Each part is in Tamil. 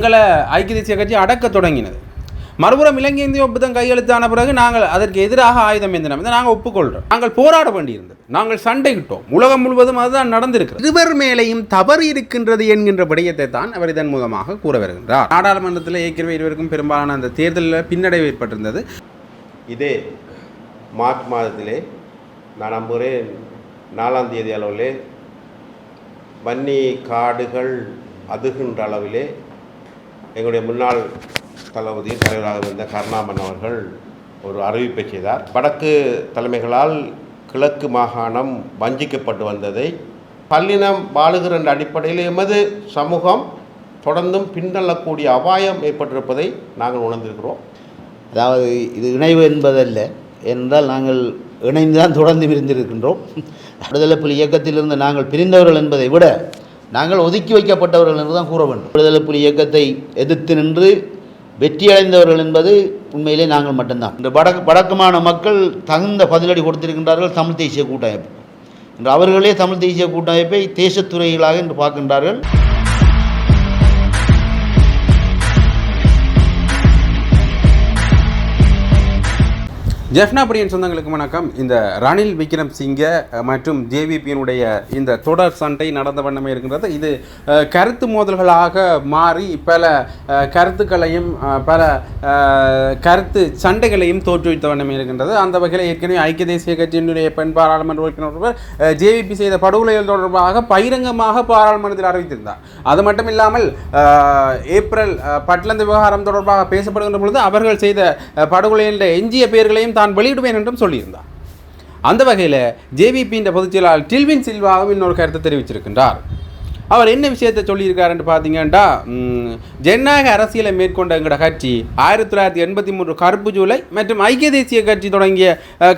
எங்களை ஐக்கிய தேசிய கட்சி அடக்க தொடங்கினது. மறுபுறம் இலங்கை இந்திய ஒப்பந்தம் கையெழுத்தான பிறகு நாங்கள் அதற்கு எதிராக ஆயுதம் எந்தினம் இதை நாங்கள் ஒப்புக்கொள்கிறோம் நாங்கள் போராட வேண்டியிருந்தது. நாங்கள் சண்டையிட்டோம் உலகம் முழுவதும் அதுதான் நடந்திருக்கிறது. இருவர் மேலேயும் தவறு இருக்கின்றது என்கின்ற விடயத்தை தான் அவர் இதன் மூலமாக கூற வருகின்றார். நாடாளுமன்றத்தில் ஏற்கனவே இருவருக்கும் பெரும்பாலான அந்த தேர்தலில் பின்னடைவு ஏற்பட்டிருந்தது. இதே மார்ச் மாதத்திலே நான் நம்புகிறேன் நாலாம் தேதி அளவிலே வன்னி காடுகள் அதுகின்ற அளவிலே எங்களுடைய முன்னாள் தளபதி தலைவராக இருந்த கருணாமன் அவர்கள் ஒரு அறிவிப்பை செய்தார். வடக்கு தலைமைகளால் கிழக்கு மாகாணம் வஞ்சிக்கப்பட்டு வந்ததை பல்லினம் வாழுகிற என்ற அடிப்படையில் எமது சமூகம் தொடர்ந்தும் பின்தள்ளக்கூடிய அபாயம் ஏற்பட்டிருப்பதை நாங்கள் உணர்ந்திருக்கிறோம். அதாவது இது இணைவு என்பதல்ல. ஏனென்றால் நாங்கள் இணைந்து தான் தொடர்ந்து இருந்திருக்கின்றோம் விடுதலை புலி இயக்கத்திலிருந்து நாங்கள் பிரிந்தவர்கள் என்பதை விட நாங்கள் ஒதுக்கி வைக்கப்பட்டவர்கள் என்று தான் கூற வேண்டும். விடுதலை புலி இயக்கத்தை எதிர்த்து நின்று வெற்றியடைந்தவர்கள் என்பது உண்மையிலே நாங்கள் மட்டும்தான். இந்த வடக்கு வடக்குமான மக்கள் தகுந்த பதிலடி கொடுத்திருக்கின்றார்கள் தமிழ் தேசிய கூட்டமைப்பு. இன்று அவர்களே தமிழ் தேசிய கூட்டமைப்பை தேசத்துறைகளாக இன்று பார்க்கின்றார்கள். ஜெஃப்னா பிரியன் சொந்தங்களுக்கு வணக்கம். இந்த ரணில் விக்ரம் சிங்க மற்றும் ஜேவிபியினுடைய இந்த தொடர் சண்டை நடந்த வண்ணமே இருக்கின்றது. இது கருத்து மோதல்களாக மாறி பல கருத்துக்களையும் பல கருத்து சண்டைகளையும் தோற்றுவித்த வண்ணமே இருக்கின்றது. அந்த வகையில் ஏற்கனவே ஐக்கிய தேசிய கட்சியினுடைய பெண் பாராளுமன்ற உறுப்பினர் ஒருவர் ஜேவிபி செய்த படுகொலைகள் தொடர்பாக பகிரங்கமாக பாராளுமன்றத்தில் அறிவித்திருந்தார். அது மட்டும் இல்லாமல் ஏப்ரல் பட்லந்து விவகாரம் தொடர்பாக பேசப்படுகின்ற பொழுது அவர்கள் செய்த அஹ், எஞ்சிய பெயர்களையும் தான் வெளியிடுவேன் என்றும் சொல்லியிருந்தார். அந்த வகையில் ஜேவிபியின் பொதுச் செயலாளர் டில்வின் சில்வாவும் இன்னொரு கருத்தை தெரிவிச்சிருக்கின்றார். அவர் என்ன விஷயத்தை சொல்லியிருக்காருன்னு பார்த்தீங்கன்னா ஜனநாயக அரசியலை மேற்கொண்ட எங்களோட கட்சி ஆயிரத்தி தொள்ளாயிரத்தி எண்பத்தி மூன்று கருப்பு ஜூலை மற்றும் ஐக்கிய தேசிய கட்சி தொடங்கிய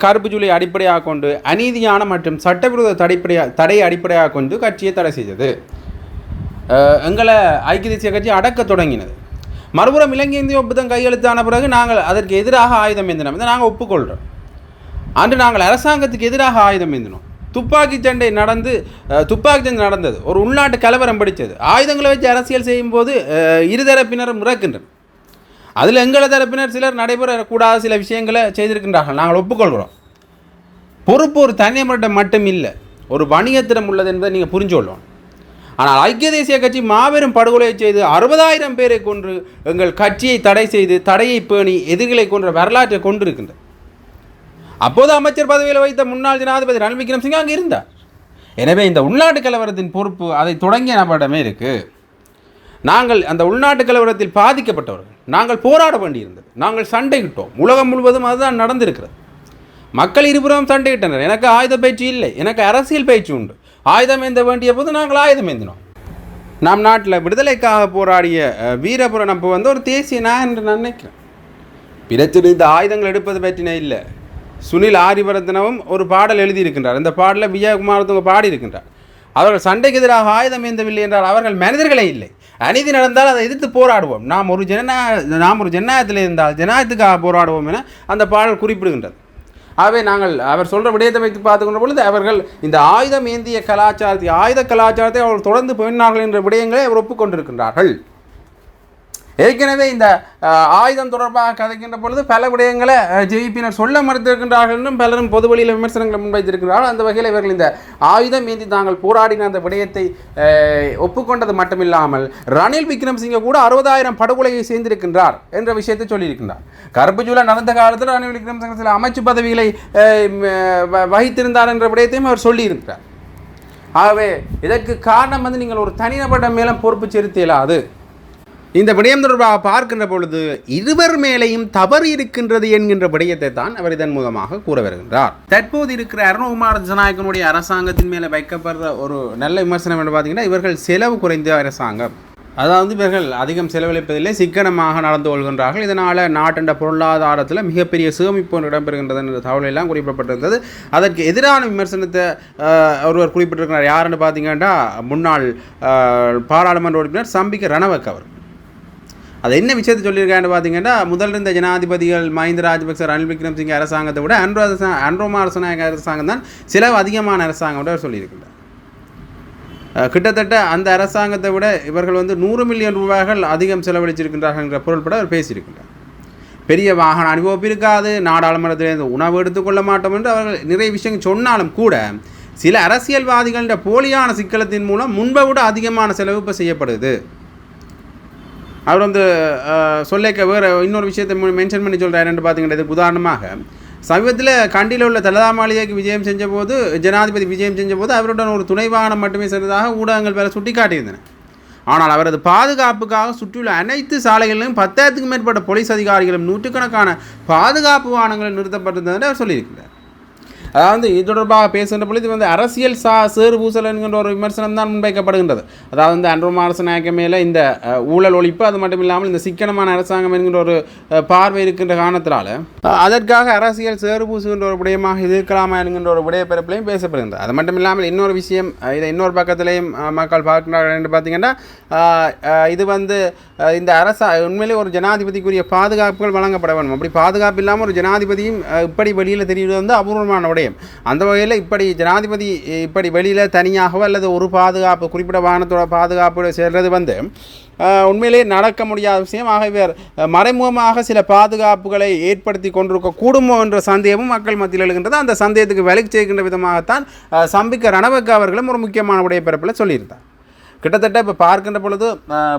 கருப்பு ஜூலை அடிப்படையாக கொண்டு அநீதியான மற்றும் சட்டவிரோத தடைப்படையா தடையை அடிப்படையாக கொண்டு கட்சியை தடை செய்தது. எங்களை ஐக்கிய தேசிய கட்சி அடக்க தொடங்கினது. மறுபுறம் இலங்கை இந்திய ஒப்பந்தம் கையெழுத்தான பிறகு நாங்கள் அதற்கு எதிராக ஆயுதம் ஏந்தினோம். இதை நாங்கள் ஒப்புக்கொள்கிறோம் அன்று நாங்கள் அரசாங்கத்துக்கு எதிராக ஆயுதம் ஏந்தினோம். துப்பாக்கி சண்டை நடந்து துப்பாக்கி சண்டை நடந்தது. ஒரு உள்நாட்டு கலவரம் படித்தது. ஆயுதங்களை வச்சு அரசியல் செய்யும்போது அஹ், இருதரப்பினரும் இறக்கின்றனர். அதில் எங்கள தரப்பினர் சிலர் நடைபெறக்கூடாத சில விஷயங்களை செய்திருக்கின்றார்கள். நாங்கள் ஒப்புக்கொள்கிறோம். பொறுப்பு ஒரு தனிநபரிடம் மட்டும் இல்லை ஒரு வணிகத்திடம் உள்ளது என்பதை நீங்கள் புரிஞ்சு கொள்ளணும். ஆனால் ஐக்கிய தேசிய கட்சி மாபெரும் படுகொலை செய்து அறுபதாயிரம் பேரை கொன்று எங்கள் கட்சியை தடை செய்து தடையை பேணி எதிரிகளை கொன்ற வரலாற்றை கொண்டிருக்கின்றது. அப்போது அமைச்சர் பதவியில் வைத்த முன்னாள் ஜனாதிபதி ரணில் விக்ரம்சிங்க அங்கே இருந்தார். எனவே இந்த உள்நாட்டு கலவரத்தின் பொறுப்பு அதை தொடங்கிய நபரிடமே இருக்கு. நாங்கள் அந்த உள்நாட்டு கலவரத்தில் பாதிக்கப்பட்டவர்கள். நாங்கள் போராட வேண்டியிருந்தது. நாங்கள் சண்டையிட்டோம். உலகம் முழுவதும் அதுதான் நடந்திருக்கிறது. மக்கள் இருபுறம் சண்டையிட்டனர். எனக்கு ஆயுத பயிற்சி இல்லை. எனக்கு அரசியல் பயிற்சி உண்டு. ஆயுதம் ஏந்த வேண்டிய போது நாங்கள் ஆயுதம் ஏந்தினோம். நம் நாட்டில் விடுதலைக்காக போராடிய வீரபுரம் நம்ம வந்து ஒரு தேசிய நான் என்று நான் நினைக்கிறேன். பிரச்சனை இந்த ஆயுதங்கள் எடுப்பது பற்றின இல்லை. சுனில் ஆரிவரத்னவும் ஒரு பாடல் எழுதியிருக்கின்றார். இந்த பாடலில் விஜயகுமாரத்துவங்க பாடியிருக்கின்றார். அவர்கள் சண்டைக்கு எதிராக ஆயுதம் ஏந்தவில்லை என்றால் அவர்கள் மனிதர்களே இல்லை. அநீதி நடந்தால் அதை எதிர்த்து போராடுவோம். நாம் ஒரு ஜனநாயக நாம் ஒரு ஜனநாயகத்தில் இருந்தால் ஜனநாயகத்துக்காக போராடுவோம் என அந்த பாடல் குறிப்பிடுகின்றது. ஆகவே நாங்கள் அவர் சொல்கிற விடயத்தை வைத்து பார்த்துக்கொண்ட பொழுது அவர்கள் இந்த ஆயுதம் ஏந்திய கலாச்சாரத்தை ஆயுத கலாச்சாரத்தை அவர்கள் தொடர்ந்து போயினார்கள் என்ற விடயங்களை அவர் ஒப்புக்கொண்டிருக்கின்றார்கள். ஏற்கனவே இந்த ஆயுதம் தொடர்பாக கதைக்கின்ற பொழுது பல விடயங்களை ஜேபியினர் சொல்ல மறுத்திருக்கின்றார்கள் என்றும் பலரும் பொது வழியில் விமர்சனங்களை முன்வைத்திருக்கிறார்கள். அந்த வகையில் இவர்கள் இந்த ஆயுதம் ஏந்தி தாங்கள் போராடின அந்த விடயத்தை ஒப்புக்கொண்டது மட்டுமில்லாமல் ரணில் விக்ரம்சிங்க கூட அறுபதாயிரம் படுகொலையை சேர்ந்திருக்கின்றார் என்ற விஷயத்தை சொல்லியிருக்கின்றார். கருப்பு ஜூலை நடந்த காலத்தில் ரணில் விக்ரம்சிங்க சில அமைச்சு பதவிகளை வ- வகித்திருந்தார் என்ற விடயத்தையும் அவர் சொல்லியிருக்கிறார். ஆகவே இதற்கு காரணம் வந்து நீங்கள் ஒரு தனிநபரிடம் மேலும் பொறுப்பு செலுத்த இயலாது இந்த விடயம் தொடர்பாக பார்க்கின்ற பொழுது இருவர் மேலேயும் தவறு இருக்கின்றது என்கின்ற விடயத்தை தான் அவர் இதன் மூலமாக கூற வருகின்றார். தற்போது இருக்கிற அருணகுமார் ஜனநாயகனுடைய அரசாங்கத்தின் மேலே வைக்கப்படுற ஒரு நல்ல விமர்சனம் என்று பார்த்தீங்கன்னா இவர்கள் செலவு குறைந்த அரசாங்கம். அதாவது இவர்கள் அதிகம் செலவழிப்பதில்லை சிக்கனமாக நடந்து கொள்கின்றார்கள். இதனால் நாட்டின் பொருளாதாரத்தில் மிகப்பெரிய சேமிப்பு இடம்பெறுகின்றது என்ற தகவல் எல்லாம் குறிப்பிடப்பட்டிருந்தது. அதற்கு எதிரான விமர்சனத்தை ஒருவர் குறிப்பிட்டிருக்கிறார். யாருன்னு பார்த்தீங்கன்னா முன்னாள் பாராளுமன்ற உறுப்பினர் சம்பிக்க ரணவக் அவர். அது என்ன விஷயத்தை சொல்லியிருக்கான்னு பார்த்தீங்கன்னா முதல் இருந்த ஜனாதிபதிகள் மஹிந்த ராஜபக்ச ரணில் விக்ரம்சிங்க அரசாங்கத்தை விட அன்ரோ அரசா அன்ரோமா அரசநாயக அரசாங்கம் தான் செலவு அதிகமான அரசாங்கம் என்று அவர் சொல்லியிருக்கிறார் கிட்டத்தட்ட அந்த அரசாங்கத்தை விட இவர்கள் வந்து நூறு மில்லியன் ரூபாய்கள் அதிகம் செலவழிச்சிருக்கின்றார்கள் என்ற பொருள்பட அவர் பேசியிருக்கின்றார். பெரிய வாகன அனுபவம் இருக்காது நாடாளுமன்றத்திலிருந்து உணவு எடுத்துக்கொள்ள மாட்டோம் என்று அவர்கள் நிறைய விஷயங்கள் சொன்னாலும் கூட சில அரசியல்வாதிகளின் போலியான சிக்கலத்தின் மூலம் முன்பை விட அதிகமான செலவு இப்போ செய்யப்படுது. அவர் வந்து சொல்லிக்க வேறு இன்னொரு விஷயத்தை மென்ஷன் பண்ணி சொல்கிறாருன்னு பார்த்தீங்கன்னா உதாரணமாக சமீபத்தில் கண்டியில் உள்ள தலதா மாளிகைக்கு விஜயம் செஞ்ச போது ஜனாதிபதி விஜயம் செஞ்ச போது அவருடன் ஒரு துணை வாகனம் மட்டுமே சென்றதாக ஊடகங்கள் வேறு சுட்டி காட்டியிருந்தன ஆனால் அவரது பாதுகாப்புக்காக சுற்றியுள்ள அனைத்து சாலைகளிலும் பத்தாயிரத்துக்கும் மேற்பட்ட போலீஸ் அதிகாரிகளும் நூற்றுக்கணக்கான பாதுகாப்பு வாகனங்களும் நிறுத்தப்பட்டிருந்தது அவர் சொல்லியிருக்கிறார். அதாவது இது தொடர்பாக பேசுகின்ற பொழுது இது வந்து அரசியல் சா சேறு பூசல் என்கின்ற ஒரு விமர்சனம் தான் முன்வைக்கப்படுகின்றது. அதாவது வந்து அன்ரோ அரசநாயக்க மேலே இந்த ஊழல் ஒழிப்பு அது மட்டும் இல்லாமல் இந்த சிக்கனமான அரசாங்கம் என்கின்ற ஒரு பார்வை இருக்கின்ற காரணத்தினால அதற்காக அரசியல் சேறு பூசுகின்ற ஒரு விடயமாக இது இருக்கலாமா என்கின்ற ஒரு விடய பிறப்பிலையும் பேசப்படுகின்றது. அது மட்டும் இல்லாமல் இன்னொரு விஷயம் இதை இன்னொரு பக்கத்திலையும் மக்கள் பார்க்கிறார்கள் என்று பார்த்தீங்கன்னா இது வந்து இந்த அரச உண்மையிலே ஒரு ஜனாதிபதிக்குரிய பாதுகாப்புகள் வழங்கப்பட வேண்டும். அப்படி பாதுகாப்பு இல்லாமல் ஒரு ஜனாதிபதியும் இப்படி வெளியில் தெரிவது வந்து அபூர்வமான விடயம் அந்த வகையில் இப்படி ஜனாதிபதி இப்படி வெளியில் தனியாகவோ அல்லது ஒரு பாதுகாப்பு குறிப்பிட்ட வாகனத்தோட பாதுகாப்போடு செல்வது வந்து உண்மையிலே நடக்க முடியாத விஷயம். ஆக இவர் மறைமுகமாக சில பாதுகாப்புகளை ஏற்படுத்தி கொண்டிருக்க கூடுமோ என்ற சந்தேகமும் மக்கள் மத்தியில் எழுகின்றது. அந்த சந்தேகத்துக்கு விலைக்கு செய்கின்ற விதமாகத்தான் சம்பிக்க ரணவக்க அவர்களும் ஒரு முக்கியமான உடைய பிறப்பில் சொல்லியிருந்தார். கிட்டத்தட்ட இப்போ பார்க்கின்ற பொழுது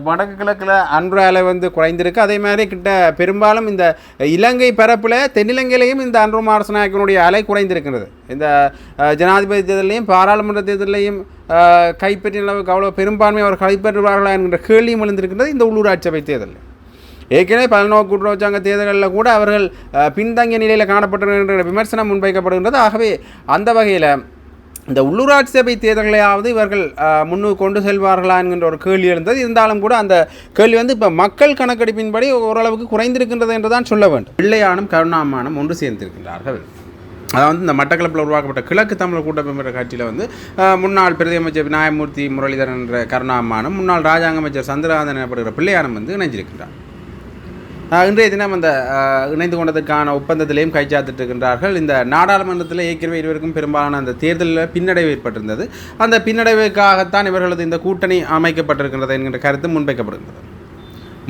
வடக்கு கிழக்கில் அன்றைய அலை வந்து குறைந்திருக்கு. அதே மாதிரி கிட்ட பெரும்பாலும் இந்த இலங்கை பரப்பில் தென்னிலங்கையிலையும் இந்த அன்றும் மாரசநாயக்கனுடைய அலை குறைந்திருக்கிறது. இந்த ஜனாதிபதி தேர்தலையும் பாராளுமன்ற தேர்தலையும் கைப்பற்றிய அளவுக்கு அவ்வளோ பெரும்பான்மை அவர் கைப்பற்றுவார்களா என்கிற கேள்வியும் எழுந்திருக்கிறது இந்த உள்ளூராட்சி சபை தேர்தலில். ஏற்கனவே பல்நோக்கு கூட்டுறவுச்சாங்க தேர்தல்களில் கூட அவர்கள் பின்தங்கிய நிலையில் காணப்பட்டிருக்கின்ற விமர்சனம் முன்வைக்கப்படுகின்றது. ஆகவே அந்த வகையில் இந்த உள்ளூராட்சி சபை தேர்தல்களையாவது இவர்கள் முன்னு கொண்டு செல்வார்களா என்கின்ற ஒரு கேள்வி எழுந்தது. இருந்தாலும் கூட அந்த கேள்வி வந்து இப்போ மக்கள் கணக்கெடுப்பின்படி ஓரளவுக்கு குறைந்திருக்கின்றது என்று தான் சொல்ல வேண்டும். பிள்ளையானும் கருணாமானும் ஒன்று சேர்ந்திருக்கின்றார்கள். அதாவது இந்த மட்டக்களப்பில் உருவாக்கப்பட்ட கிழக்கு தமிழர் கூட்டமைப்பு என்ற கட்சியில் வந்து முன்னாள் பிரதி விநாயகமூர்த்தி முரளிதரன் என்ற கருணாமானும் முன்னாள் ராஜாங்க அமைச்சர் சந்திரகாந்தன் எனப்படுகிற பிள்ளையானும் வந்து இணைஞ்சிருக்கின்றார் இன்றைய தினம் அந்த இணைந்து கொண்டதற்கான ஒப்பந்தத்திலையும் கைச்சாத்திட்டு இருக்கின்றார்கள் இந்த நாடாளுமன்றத்தில் ஏற்கனவே இருவருக்கும் பெரும்பாலான அந்த தேர்தலில் பின்னடைவு ஏற்பட்டிருந்தது. அந்த பின்னடைவுக்காகத்தான் இவர்களது இந்த கூட்டணி அமைக்கப்பட்டிருக்கின்றது என்கின்ற கருத்து முன்வைக்கப்படுகின்றது.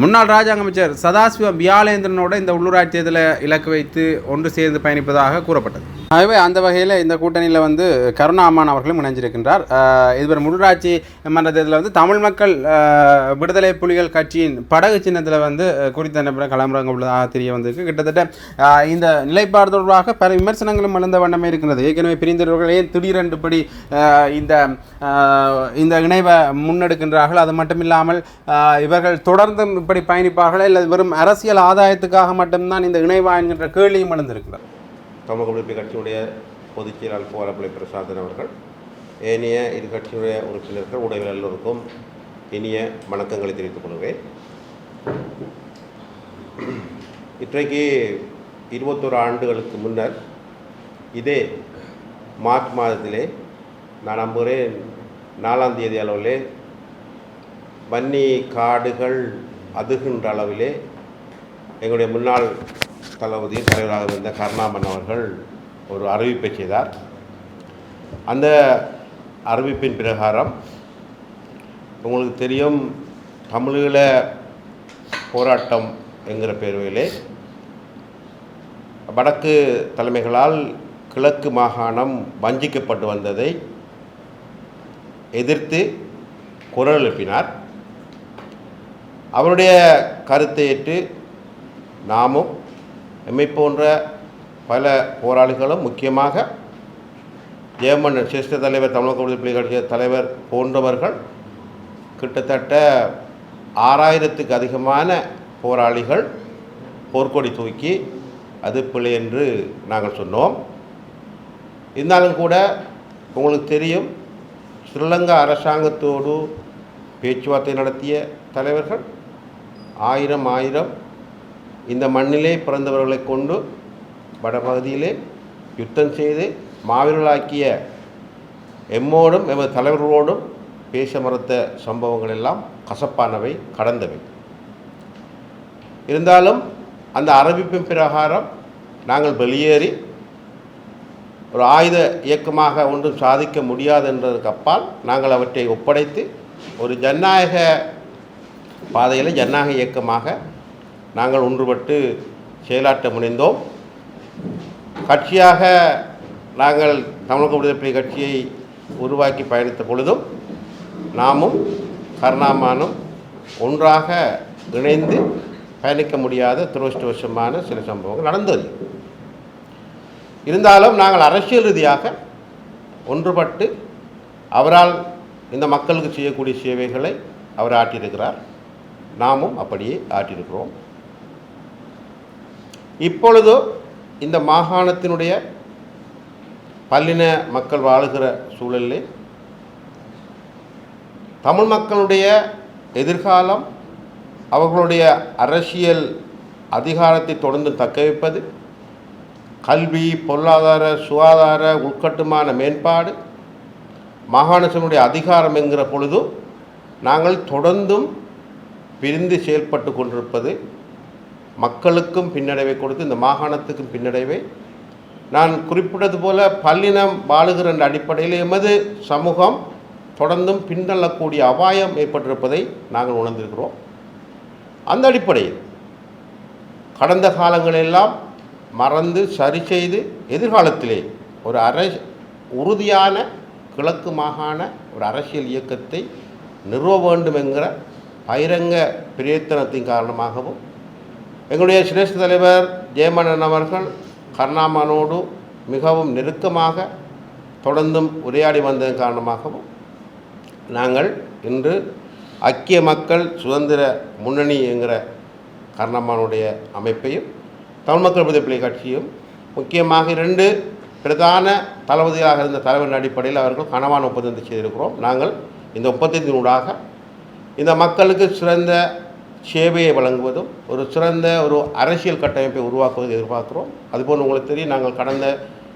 முன்னாள் ராஜாங்க அமைச்சர் சதாசிவம் வியாலேந்திரனோட இந்த உள்ளூராட்சி தேர்தலை இலக்கு வைத்து ஒன்று சேர்ந்து பயணிப்பதாக கூறப்பட்டது. ஆகவே அந்த வகையில் இந்த கூட்டணியில் வந்து கருணா அம்மான் அவர்களும் இணைஞ்சிருக்கின்றார். ஆஹ் இதுவர் உள்ளூராட்சி மன்ற தேர்தலில் வந்து தமிழ் மக்கள் விடுதலை புலிகள் கட்சியின் படகு சின்னத்தில் வந்து குறித்த நபர் களமிறங்க உள்ளதாக தெரிய வந்திருக்கு. கிட்டத்தட்ட இந்த நிலைப்பாடு தொடர்பாக பல விமர்சனங்களும் எழுந்த வண்ணமே இருக்கிறது ஏற்கனவே பிரிந்தவர்களே திடீரென்றுபடி இந்த இந்த இணைவை முன்னெடுக்கின்றார்கள்? அது மட்டும் இல்லாமல் இவர்கள் தொடர்ந்தும் இப்படி பயணிப்பார்களா? இல்லை வெறும் அரசியல் ஆதாயத்துக்காக மட்டும்தான் இந்த இணைவா என்கின்ற கேள்வியும் எழுந்திருக்கிறார் தமிழக விடுப்பு கட்சியுடைய பொதுச் செயலாளர் கோலப்பிள்ளை பிரசாதன் அவர்கள் ஏனைய இரு கட்சியுடைய உறுப்பினர்கள் உடைய எல்லோருக்கும் இனிய வணக்கங்களை தெரிவித்துக் கொள்கிறேன். இன்றைக்கு இருபத்தோரு ஆண்டுகளுக்கு முன்னர் இதே மார்ச் மாதத்திலே நான் நம்புகிறேன் நாலாம் தேதி அளவிலே வன்னி காடுகள் அதுகின்ற அளவிலே எங்களுடைய முன்னாள் தளபதி தலைவராக இருந்த கருணாமன் அவர்கள் ஒரு அறிவிப்பை செய்தார். அந்த அறிவிப்பின் பிரகாரம் உங்களுக்கு தெரியும் தமிழீழ போராட்டம் என்கிற பேர்வையிலே வடக்கு தலைமைகளால் கிழக்கு மாகாணம் வஞ்சிக்கப்பட்டு வந்ததை எதிர்த்து குரல் எழுப்பினார். அவருடைய கருத்தை ஏற்று நாமும் எம்மை போன்ற பல போராளிகளும் முக்கியமாக ஜெயமன்னன் சிரேஷ்ட தலைவர் தமிழக விடுதலை கட்சி தலைவர் போன்றவர்கள் கிட்டத்தட்ட ஆறாயிரத்துக்கு அதிகமான போராளிகள் போர்க்கொடி தூக்கி அது பிள்ளை என்று நாங்கள் சொன்னோம். இருந்தாலும் கூட உங்களுக்கு தெரியும் ஸ்ரீலங்கா அரசாங்கத்தோடு பேச்சுவார்த்தை நடத்திய தலைவர்கள் ஆயிரம் ஆயிரம் இந்த மண்ணிலே பிறந்தவர்களை கொண்டு வடபகுதியிலே யுத்தம் செய்து மாவீரர்களாக்கிய எம்மோடும் எமது தலைவர்களோடும் பேச மறுத்த சம்பவங்கள் எல்லாம் கசப்பானவை கடந்தவை. இருந்தாலும் அந்த அறிவிப்பின் பிரகாரம் நாங்கள் வெளியேறி ஒரு ஆயுத இயக்கமாக ஒன்றும் சாதிக்க முடியாது என்றதுக்கு அப்பால் நாங்கள் அவற்றை ஒப்படைத்து ஒரு ஜனநாயக பாதையில் ஜனநாயக இயக்கமாக நாங்கள் ஒன்றுபட்டு செயலாற்ற முனைந்தோம். கட்சியாக நாங்கள் தமிழக விடுதலை கட்சியை உருவாக்கி பயணித்த பொழுதும் நாமும் கருணாமானும் ஒன்றாக இணைந்து பயணிக்க முடியாத துரதிருஷ்டவசமான சில சம்பவங்கள் நடந்தது. இருந்தாலும் நாங்கள் அரசியல் ரீதியாக ஒன்றுபட்டு அவரால் இந்த மக்களுக்கு செய்யக்கூடிய சேவைகளை அவர் ஆற்றியிருக்கிறார். நாமும் அப்படியே ஆற்றியிருக்கிறோம். இப்பொழுது இந்த மாகாணத்தினுடைய பல்லின மக்கள் வாழுகிற சூழலில் தமிழ் மக்களுடைய எதிர்காலம் அவர்களுடைய அரசியல் அதிகாரத்தை தொடர்ந்து தக்க வைப்பது கல்வி பொருளாதார சுகாதார உள்கட்டுமான மேம்பாடு மாகாணத்தினுடைய அதிகாரம் என்கிற பொழுது நாங்கள் தொடர்ந்தும் பிரிந்து செயல்பட்டு கொண்டிருப்பது மக்களுக்கும் பின்னடைவை கொடுத்து இந்த மாகாணத்துக்கும் பின்னடைவை. நான் குறிப்பிட்டது போல பல்லினம் வாழுகிற என்ற அடிப்படையில் எமது சமூகம் தொடர்ந்தும் பின்தள்ளக்கூடிய அபாயம் ஏற்பட்டிருப்பதை நாங்கள் உணர்ந்திருக்கிறோம். அந்த அடிப்படையில் கடந்த காலங்களெல்லாம் மறந்து சரி செய்து எதிர்காலத்திலே ஒரு அரை உறுதியான கிழக்கு மாகாண ஒரு அரசியல் இயக்கத்தை நிறுவ வேண்டும் என்கிற பகிரங்க பிரயத்தனத்தின் காரணமாகவும் எங்களுடைய சிரேஷ்ட தலைவர் ஜெயமணன் அவர்கள் கருணாமனோடு மிகவும் நெருக்கமாக தொடர்ந்தும் உரையாடி வந்ததன் காரணமாகவும் நாங்கள் இன்று ஐக்கிய மக்கள் சுதந்திர முன்னணி என்கிற கருணாமனுடைய அமைப்பையும் தமிழ் மக்கள் விடுதலை கட்சியும் முக்கியமாக இரண்டு பிரதான தளபதியாக இருந்த தலைவரின் அடிப்படையில் அவர்கள் கனவான ஒப்பந்தத்தை செய்திருக்கிறோம். நாங்கள் இந்த ஒப்பந்தத்தினூடாக இந்த மக்களுக்கு சிறந்த சேவையை வழங்குவதும் ஒரு சிறந்த ஒரு அரசியல் கட்டமைப்பை உருவாக்குவதை எதிர்பார்க்குறோம். அதுபோல் உங்களுக்கு தெரியும் நாங்கள் கடந்த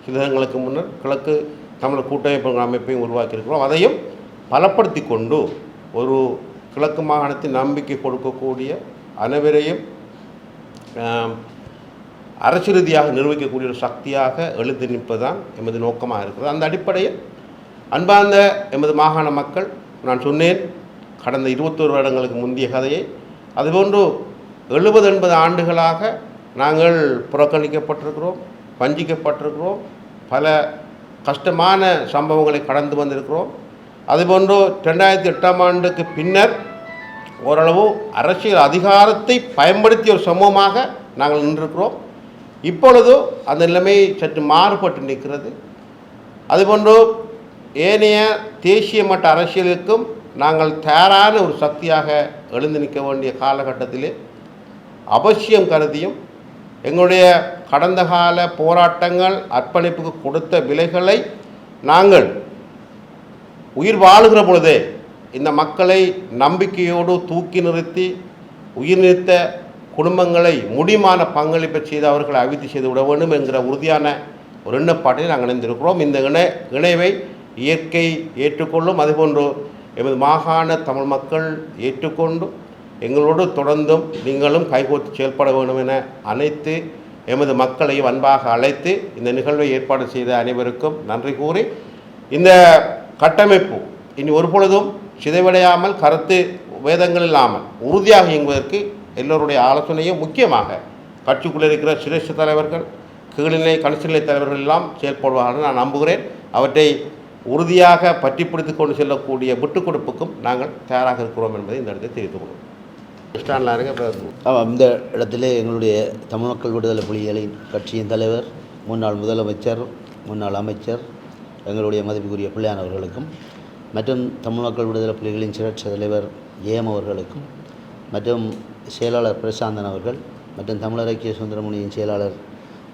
சில தினங்களுக்கு முன்னர் கிழக்கு தமிழர் கூட்டமைப்பு அமைப்பையும் உருவாக்கியிருக்கிறோம். அதையும் பலப்படுத்தி கொண்டு ஒரு கிழக்கு மாகாணத்தின் நம்பிக்கை கொடுக்கக்கூடிய அனைவரையும் அரசு ரீதியாக நிர்வகிக்கக்கூடிய ஒரு சக்தியாக எழுந்து நிற்பதுதான் எமது நோக்கமாக இருக்கிறது. அந்த அடிப்படையில் அன்பார்ந்த எமது மாகாண மக்கள் நான் சொன்னேன் கடந்த இருபத்தோரு வருடங்களுக்கு முந்தைய கதையை. அதுபோன்று எழுபது எண்பது ஆண்டுகளாக நாங்கள் புறக்கணிக்கப்பட்டிருக்கிறோம் வஞ்சிக்கப்பட்டிருக்கிறோம் பல கஷ்டமான சம்பவங்களை கடந்து வந்திருக்கிறோம். அதுபோன்று ரெண்டாயிரத்தி எட்டாம் ஆண்டுக்கு பின்னர் ஓரளவு அரசியல் அதிகாரத்தை பயன்படுத்திய ஒரு சமூகமாக நாங்கள் நின்றிருக்கிறோம். இப்பொழுது அந்த நிலைமை சற்று மாறுபட்டு நிற்கிறது. அதுபோன்று ஏனைய தேசிய மட்ட அரசியலுக்கும் நாங்கள் தயாரான ஒரு சக்தியாக எழுந்து நிற்க வேண்டிய காலகட்டத்திலே அவசியம் கருதியும் எங்களுடைய கடந்த கால போராட்டங்கள் அர்ப்பணிப்புக்கு கொடுத்த விலைகளை நாங்கள் உயிர் வாழுகிற பொழுதே இந்த மக்களை நம்பிக்கையோடு தூக்கி நிறுத்தி உயிர் நிறுத்த குடும்பங்களை முடிமான பங்களிப்பை செய்து அவர்களை அவித்து செய்து விட வேண்டும் என்கிற உறுதியான ஒரு எண்ணப்பாட்டை நாங்கள் இணைந்திருக்கிறோம். இந்த இணை இணைவை இயற்கை ஏற்றுக்கொள்ளும். அதுபோன்று எமது மாகாண தமிழ் மக்கள் ஏற்றுக்கொண்டு எங்களோடு தொடர்ந்தும் நீங்களும் கைகோர்த்து செயல்பட வேண்டும் என அனைத்து எமது மக்களையும் அன்பாக அழைத்து இந்த நிகழ்வை ஏற்பாடு செய்த அனைவருக்கும் நன்றி கூறி இந்த கட்டமைப்பு இனி ஒரு பொழுதும் சிதைவடையாமல் கருத்து வேதங்கள் இல்லாமல் உறுதியாக இயங்குவதற்கு எல்லோருடைய ஆலோசனையும் முக்கியமாக கட்சிக்குள்ளே இருக்கிற சிரேஷ்ட தலைவர்கள் கீழ்நிலை கணிசநிலை தலைவர்கள் எல்லாம் செயல்படுவார்கள் நான் நம்புகிறேன். அவற்றை உறுதியாக பற்றி பிடித்து கொண்டு செல்லக்கூடிய விட்டுக் கொடுப்புக்கும் நாங்கள் தயாராக இருக்கிறோம் என்பதை இந்த இடத்தை தெரிவித்துக் கொள்வோம் ஸ்டாண்டில் இந்த இடத்திலே எங்களுடைய தமிழ் மக்கள் விடுதலை புலிகளின் கட்சியின் தலைவர் முன்னாள் முதலமைச்சர் முன்னாள் அமைச்சர் எங்களுடைய மதிப்புக்குரிய பிள்ளையான் அவர்களுக்கும் மற்றும் தமிழ் மக்கள் விடுதலை புலிகளின் சிரட்ச தலைவர் ஏம் அவர்களுக்கும் மற்றும் செயலாளர் பிரசாந்தன் அவர்கள் மற்றும் தமிழர் ஐக்கிய சுந்தரமுனியின் செயலாளர்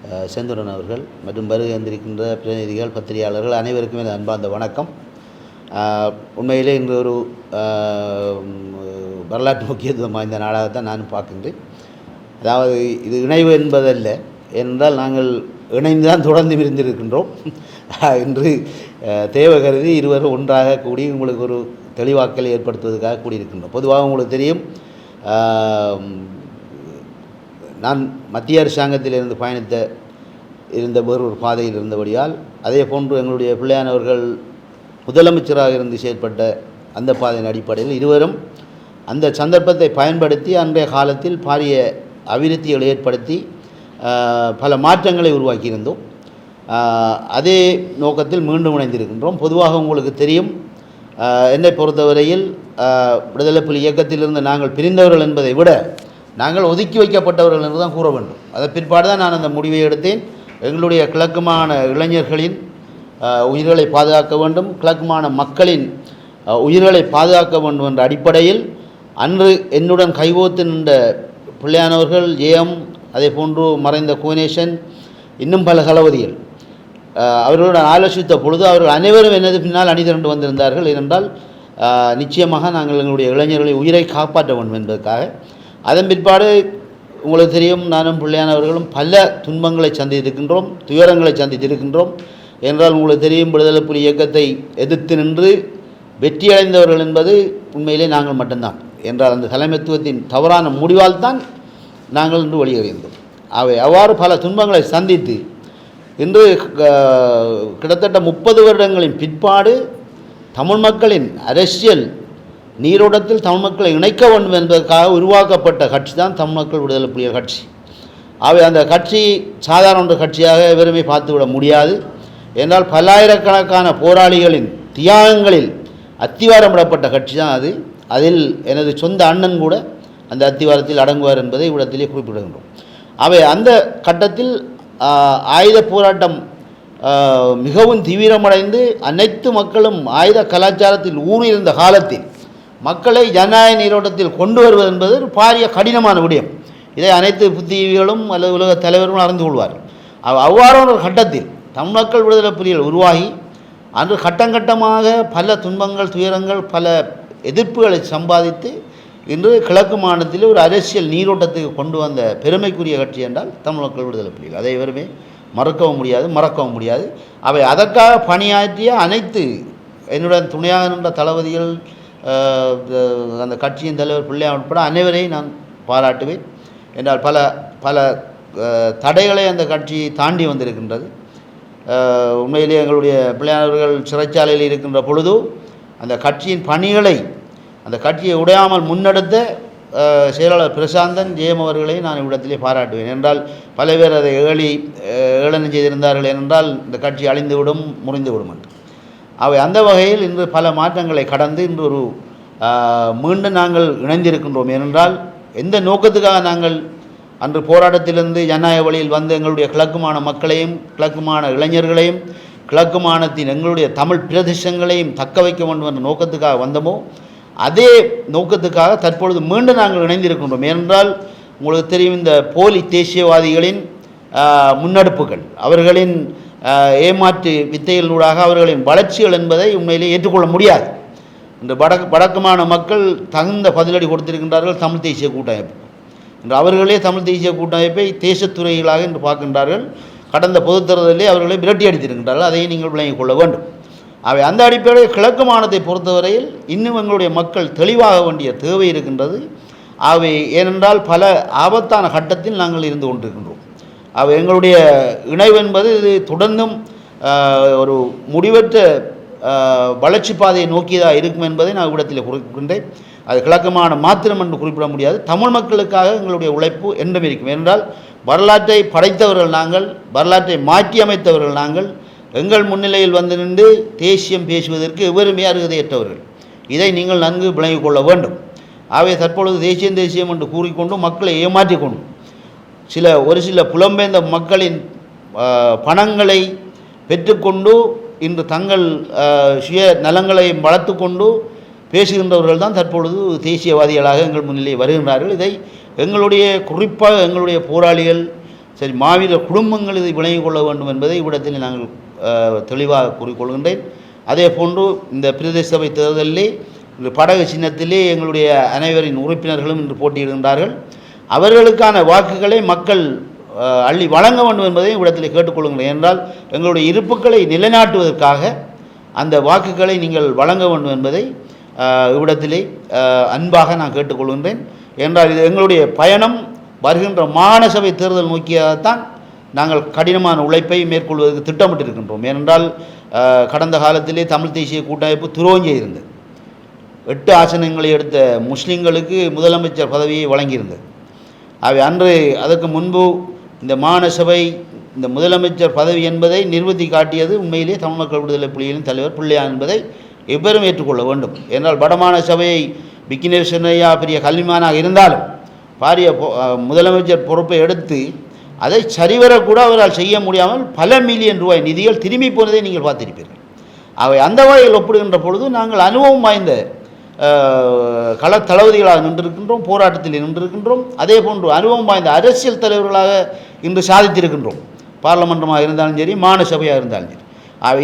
அஹ், செந்துரன் அவர்கள் மற்றும் வருகை வந்திருக்கின்ற பிரதிநிதிகள் பத்திரிகையாளர்கள் அனைவருக்கும் எனது அன்பார்ந்த வணக்கம். உண்மையிலே இன்று ஒரு வரலாற்று முக்கியத்துவம் வாய்ந்த நாளாகத்தான் நான் பார்க்கின்றேன். அதாவது இது இணைவு என்பதல்ல. ஏனென்றால் நாங்கள் இணைந்து தான் தொடர்ந்து விரிந்திருக்கின்றோம். இன்று ஆஹ், தேவை கருதி இருவரும் ஒன்றாக கூடி உங்களுக்கு ஒரு தெளிவாக்கலை ஏற்படுத்துவதற்காக கூடியிருக்கின்றோம். பொதுவாக உங்களுக்கு தெரியும் நான் மத்திய அரசாங்கத்திலிருந்து பயணித்த இருந்த ஒரு பாதையில் இருந்தபடியால் அதே போன்று எங்களுடைய பிள்ளையானவர்கள் முதலமைச்சராக இருந்து செயற்பட்ட அந்த பாதையின் அடிப்படையில் இருவரும் அந்த சந்தர்ப்பத்தை பயன்படுத்தி அன்றைய காலத்தில் பாரிய அபிவிருத்திகளை ஏற்படுத்தி பல மாற்றங்களை உருவாக்கியிருந்தோம். அதே நோக்கத்தில் மீண்டும் இணைந்திருக்கின்றோம். பொதுவாக உங்களுக்கு தெரியும் என்னை பொறுத்தவரையில் விடுதலை புலி இயக்கத்திலிருந்து நாங்கள் பிரிந்தவர்கள் என்பதை விட நாங்கள் ஒதுக்கி வைக்கப்பட்டவர்கள் என்று தான் கூற வேண்டும். அதன் பிற்பாடு தான் நான் அந்த முடிவை எடுத்தேன். எங்களுடைய கிழக்குமான இளைஞர்களின் உயிர்களை பாதுகாக்க வேண்டும். கிழக்குமான மக்களின் உயிர்களை பாதுகாக்க வேண்டும் என்ற அடிப்படையில் அன்று என்னுடன் கைகோத்து நின்ற பிள்ளையானவர்கள் ஜெயம் அதே போன்று மறைந்த குவனேஷன் இன்னும் பல தளபதிகள். அவர்களுடன் ஆலோசித்த பொழுது அவர்கள் அனைவரும் எனது பின்னால் அணிதிரண்டு வந்திருந்தார்கள். ஏனென்றால் நிச்சயமாக நாங்கள் எங்களுடைய இளைஞர்களை உயிரை காப்பாற்ற வேண்டும் என்பதற்காக அதன் பிற்பாடு உங்களுக்கு தெரியும் நானும் பிள்ளையானவர்களும் பல துன்பங்களை சந்தித்திருக்கின்றோம் துயரங்களை சந்தித்திருக்கின்றோம். என்றால் உங்களுக்கு தெரியும் விடுதலை புலி இயக்கத்தை எதிர்த்து நின்று வெற்றியடைந்தவர்கள் என்பது உண்மையிலே நாங்கள் மட்டும்தான். என்றால் அந்த தலைமைத்துவத்தின் தவறான முடிவால் தான் நாங்கள் இன்று வெளியேறியிருந்தோம் அவை அவ்வாறு பல துன்பங்களை சந்தித்து இன்று க- கிட்டத்தட்ட முப்பது வருடங்களின் பிற்பாடு தமிழ் மக்களின் அரசியல் நீரோட்டத்தில் தமிழ் மக்களை இணைக்க வேண்டும் என்பதற்காக உருவாக்கப்பட்ட கட்சி தான் தமிழ் மக்கள் விடுதலை புலிகள் கட்சி. அவை அந்த கட்சி சாதாரண கட்சியாக வெறுமே பார்த்துவிட முடியாது. என்றால் பல்லாயிரக்கணக்கான போராளிகளின் தியாகங்களில் அத்திவாரமிடப்பட்ட கட்சி தான் அது. அதில் எனது சொந்த அண்ணன் கூட அந்த அத்திவாரத்தில் அடங்குவார் என்பதை இவ்விடத்திலே குறிப்பிடுகின்றோம். அவை அந்த கட்டத்தில் ஆயுத போராட்டம் மிகவும் தீவிரமடைந்து அனைத்து மக்களும் ஆயுத கலாச்சாரத்தில் ஊறியிருந்த காலத்தில் மக்களை ஜனநாயக நீரோட்டத்தில் கொண்டு வருவது என்பது ஒரு பாரிய கடினமான விடயம். இதை அனைத்து புத்திஜீவிகளும் அல்லது உலக தலைவர்களும் அறிந்து கொள்வார் அவ்வாறான ஒரு கட்டத்தில் தமிழ் மக்கள் விடுதலை புலிகள் உருவாகி அன்று கட்டங்கட்டமாக பல துன்பங்கள் துயரங்கள் பல எதிர்ப்புகளை சம்பாதித்து இன்று கிழக்கு மாநிலத்தில் ஒரு அரசியல் நீரோட்டத்துக்கு கொண்டு வந்த பெருமைக்குரிய கட்சி என்றால் தமிழ் மக்கள் விடுதலை புலிகள். அதை எவருமே மறக்கவும் முடியாது மறக்கவும் முடியாது. அவை அதற்காக பணியாற்றிய அனைத்து என்னுடன் துணையாக நின்ற தளபதிகள் அந்த கட்சியின் தலைவர் பிள்ளையார் உட்பட அனைவரையும் நான் பாராட்டுவேன். என்றால் பல பல தடைகளை அந்த கட்சி தாண்டி வந்திருக்கின்றது. உண்மையிலே எங்களுடைய பிள்ளையானவர்கள் சிறைச்சாலையில் இருக்கின்ற பொழுது அந்த கட்சியின் பணிகளை அந்த கட்சியை உடையாமல் முன்னெடுத்த செயலாளர் பிரசாந்தன் ஜெயம் அவர்களை நான் இவ்விடத்திலே பாராட்டுவேன். என்றால் பல பேர் அதை ஏழி அஹ், ஏளனம் செய்திருந்தார்கள் என்றால் இந்த கட்சி அழிந்துவிடும் முறிந்துவிடும் என்று. அவை அந்த வகையில் இன்று பல மாற்றங்களை கடந்து இன்று ஒரு மீண்டும் நாங்கள் இணைந்திருக்கின்றோம். ஏனென்றால் எந்த நோக்கத்துக்காக நாங்கள் அன்று போராட்டத்திலிருந்து ஜனநாயக வழியில் வந்து எங்களுடைய கிழக்குமான மக்களையும் கிழக்குமான இளைஞர்களையும் கிழக்குமானத்தின் எங்களுடைய தமிழ் பிரதேசங்களையும் தக்க வைக்க வேண்டும் என்ற நோக்கத்துக்காக வந்தோமோ அதே நோக்கத்துக்காக தற்பொழுது மீண்டும் நாங்கள் இணைந்திருக்கின்றோம். ஏனென்றால் உங்களுக்கு தெரியும் இந்த போலி தேசியவாதிகளின் முன்னெடுப்புகள். அவர்களின் ஏமாற்று வித்தைகளினூடாக அவர்களின் வளர்ச்சிகள் என்பதை உண்மையிலே ஏற்றுக்கொள்ள முடியாது. இன்று வடக்கு வடக்குமான மக்கள் தகுந்த பதிலடி கொடுத்திருக்கின்றார்கள் தமிழ் தேசிய கூட்டமைப்பு. இன்று அவர்களே தமிழ் தேசிய கூட்டமைப்பை தேசத்துறைகளாக இன்று பார்க்கின்றார்கள். கடந்த பொதுத் தேர்தலிலே அவர்களை விரட்டி அடித்திருக்கின்றார்கள். அதையும் நீங்கள் விளங்கிக் கொள்ள வேண்டும். அவை அந்த அடிப்படையில் கிழக்கு மாநிலத்தை பொறுத்தவரையில் இன்னும் எங்களுடைய மக்கள் தெளிவாக வேண்டிய தேவை இருக்கின்றது. அவை ஏனென்றால் பல ஆபத்தான கட்டத்தில் நாங்கள் இருந்து கொண்டிருக்கின்றோம். அவை எங்களுடைய இணைவு என்பது இது தொடர்ந்தும் ஒரு முடிவற்ற வளர்ச்சி பாதையை நோக்கியதாக இருக்கும் என்பதை நான் இவ்விடத்தில் குறிப்பிடுகின்றேன். அது கிழக்கமான மாத்திரம் என்று குறிப்பிட முடியாது. தமிழ் மக்களுக்காக எங்களுடைய உழைப்பு என்றும் இருக்கும். என்றால் வரலாற்றை படைத்தவர்கள் நாங்கள் வரலாற்றை மாற்றி அமைத்தவர்கள் நாங்கள் எங்கள் முன்னிலையில் வந்து நின்று தேசியம் பேசுவதற்கு எவருமே அருகதையற்றவர்கள். இதை நீங்கள் நன்கு விளங்கிக் கொள்ள வேண்டும். ஆகவே தற்பொழுது தேசியம் தேசியம் என்று கூறிக்கொண்டு மக்களை ஏமாற்றிக்கொண்டு சில ஒரு சில புலம்பெயர்ந்த மக்களின் பணங்களை பெற்றுக்கொண்டு இன்று தங்கள் சுய நலங்களை வளர்த்து கொண்டு பேசுகின்றவர்கள் தான் தற்பொழுது தேசியவாதிகளாக எங்கள் முன்னிலை வருகின்றார்கள். இதை எங்களுடைய குறிப்பாக எங்களுடைய போராளிகள் சரி மாவீர குடும்பங்கள் இதை விளங்கிக் கொள்ள வேண்டும் என்பதை இவ்விடத்தில் நாங்கள் தெளிவாக கூறிக்கொள்கின்றேன். அதே போன்று இந்த பிரதேச சபை தேர்தலிலே இந்த படகு சின்னத்திலே எங்களுடைய அனைவரின் உறுப்பினர்களும் இன்று போட்டியிடுகின்றார்கள். அவர்களுக்கான வாக்குகளை மக்கள் அள்ளி வழங்க வேண்டும் என்பதை இவ்விடத்தில் கேட்டுக்கொள்ளுங்கள். என்றால் எங்களுடைய இருப்புக்களை நிலைநாட்டுவதற்காக அந்த வாக்குகளை நீங்கள் வழங்க வேண்டும் என்பதை இவ்விடத்திலே அன்பாக நான் கேட்டுக்கொள்கின்றேன். என்றால் இது எங்களுடைய பயணம். வருகின்ற மாநசபை தேர்தல் நோக்கியாகத்தான் நாங்கள் கடினமான உழைப்பை மேற்கொள்வதற்கு திட்டமிட்டிருக்கின்றோம். ஏனென்றால் கடந்த காலத்திலே தமிழ் தேசிய கூட்டமைப்பு துரோங்கிய இருந்தது எட்டு ஆசனங்களை எடுத்த முஸ்லீம்களுக்கு முதலமைச்சர் பதவியை வழங்கியிருந்தது. அவை அன்று அதற்கு முன்பு இந்த மாநசபை இந்த முதலமைச்சர் பதவி என்பதை நிறுவத்தி காட்டியது உண்மையிலே தமிழ் மக்கள் விடுதலை புலிகளின் தலைவர் பிள்ளையா என்பதை எவ்வரும் ஏற்றுக்கொள்ள வேண்டும்? என்றால் வடமான சபையை விக்கினேஸ்வரையா பெரிய கல்விமானாக இருந்தாலும் பாரிய முதலமைச்சர் பொறுப்பை எடுத்து அதை சரிவர கூட அவரால் செய்ய முடியாமல் பல மில்லியன் ரூபாய் நிதிகள் திரும்பி போனதை நீங்கள் பார்த்திருப்பீர்கள். அவை அந்த வகையில் ஒப்பிடுகின்ற பொழுது நாங்கள் அனுபவம் வாய்ந்த கள தளபதிகளாக நின்றிருக்கின்றோம் போராட்டத்தில் நின்றிருக்கின்றோம். அதே போன்று அனுபவம் வாய்ந்த அரசியல் தலைவர்களாக இன்று சாதித்திருக்கின்றோம். பார்லமன்றமாக இருந்தாலும் சரி மாநசபையாக இருந்தாலும் சரி.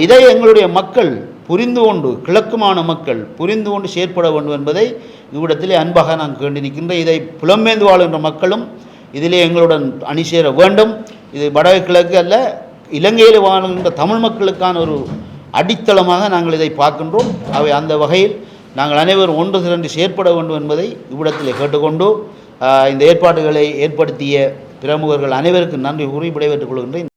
இதை எங்களுடைய மக்கள் புரிந்து கொண்டு கிழக்குமான மக்கள் புரிந்து கொண்டு செயற்பட வேண்டும் என்பதை இவ்விடத்திலே அன்பாக நான் வேண்டி நிற்கின்ற இதை புலம்பெய்ந்து வாழ்கின்ற மக்களும் இதிலே எங்களுடன் அணி சேர வேண்டும். இது வடகிழக்கு அல்ல இலங்கையில் வாழ்கின்ற தமிழ் மக்களுக்கான ஒரு அடித்தளமாக நாங்கள் இதை பார்க்கின்றோம். அவை அந்த வகையில் நாங்கள் அனைவரும் ஒன்று திரண்டு செயற்பட வேண்டும் என்பதை இவ்விடத்தில் கேட்டுக்கொண்டு இந்த ஏற்பாடுகளை ஏற்படுத்திய பிரமுகர்கள் அனைவருக்கும் நன்றி கூறி விடைபெற்றுக் கொள்கின்றேன்.